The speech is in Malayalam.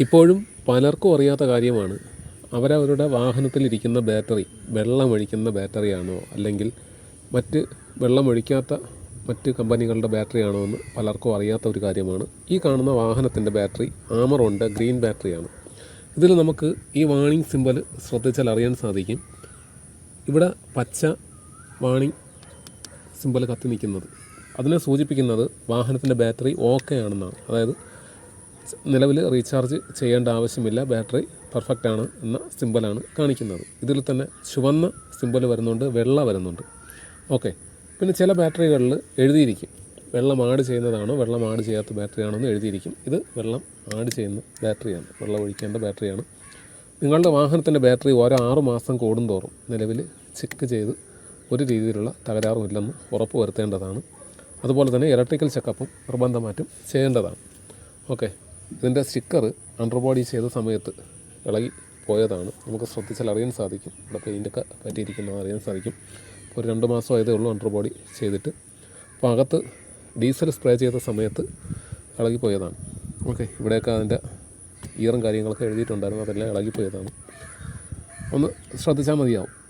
ഇപ്പോഴും പലർക്കും അറിയാത്ത കാര്യമാണ്. അവരവരുടെ വാഹനത്തിലിരിക്കുന്ന ബാറ്ററി വെള്ളമൊഴിക്കുന്ന ബാറ്ററിയാണോ അല്ലെങ്കിൽ മറ്റ് വെള്ളമൊഴിക്കാത്ത മറ്റ് കമ്പനികളുടെ ബാറ്ററി ആണോ എന്ന് പലർക്കും അറിയാത്ത ഒരു കാര്യമാണ്. ഈ കാണുന്ന വാഹനത്തിന്റെ ബാറ്ററി ആമറോണിന്റെ ഗ്രീൻ ബാറ്ററിയാണ്. ഇതിൽ നമുക്ക് ഈ വാണിംഗ് സിമ്പൽ ശ്രദ്ധിച്ചാൽ അറിയാൻ സാധിക്കും. ഇവിടെ പച്ച വാണിംഗ് സിമ്പൽ കത്തി നിൽക്കുന്നത്. അതിനെ സൂചിപ്പിക്കുന്നത് വാഹനത്തിന്റെ ബാറ്ററി ഓക്കെ ആണെന്നാണ്. അതായത് നിലവിൽ റീചാർജ് ചെയ്യേണ്ട ആവശ്യമില്ല. ബാറ്ററി പെർഫെക്റ്റ് ആണ് എന്ന സിമ്പലാണ് കാണിക്കുന്നത്. ഇതിൽ തന്നെ ചുവന്ന സിമ്പൽ വരുന്നുണ്ട് വെള്ള വരുന്നുണ്ട്. ഓക്കെ പിന്നെ ചില ബാറ്ററികളിൽ എഴുതിയിരിക്കും. വെള്ളം ആഡ് ചെയ്യുന്നതാണോ വെള്ളം ആഡ് ചെയ്യാത്ത ബാറ്ററി ആണോ എന്ന് എഴുതിയിരിക്കും. ഇത് വെള്ളം ആഡ് ചെയ്യുന്ന ബാറ്ററിയാണ് വെള്ളം ഒഴിക്കേണ്ട ബാറ്ററിയാണ്. നിങ്ങളുടെ വാഹനത്തിന്റെ ബാറ്ററി ഓരോ ആറ് മാസം കൂടുന്തോറും നിലവിൽ ചെക്ക് ചെയ്ത് ഒരു രീതിയിലുള്ള തകരാറും ഇല്ലെന്ന് ഉറപ്പ് വരുത്തേണ്ടതാണ് അതുപോലെ തന്നെ ഇലക്ട്രിക്കൽ ചെക്കപ്പും നിർബന്ധമായിട്ടും ചെയ്യേണ്ടതാണ്. ഓക്കെ ഇതിന്റെ സ്റ്റിക്കർ അണ്ടർബോഡി ചെയ്ത സമയത്ത് ഇളകി പോയതാണ്. നമുക്ക് ശ്രദ്ധിച്ചാൽ അറിയാൻ സാധിക്കും. ഇവിടെ പെയിന്റൊക്കെ പറ്റിയിരിക്കുന്നത് അറിയാൻ സാധിക്കും. ഇപ്പോൾ ഒരു രണ്ട് മാസം ആയതേ ഉള്ളൂ അണ്ടർബോഡി ചെയ്തിട്ട്. അപ്പോൾ അകത്ത് ഡീസൽ സ്പ്രേ ചെയ്ത സമയത്ത് ഇളകിപ്പോയതാണ് ഓക്കെ ഇവിടെയൊക്കെ അതിന്റെ ഈറും കാര്യങ്ങളൊക്കെ എഴുതിയിട്ടുണ്ടായിരുന്നു. അതെല്ലാം ഇളകിപ്പോയതാണ് ഒന്ന് ശ്രദ്ധിച്ചാൽ മതിയാവും.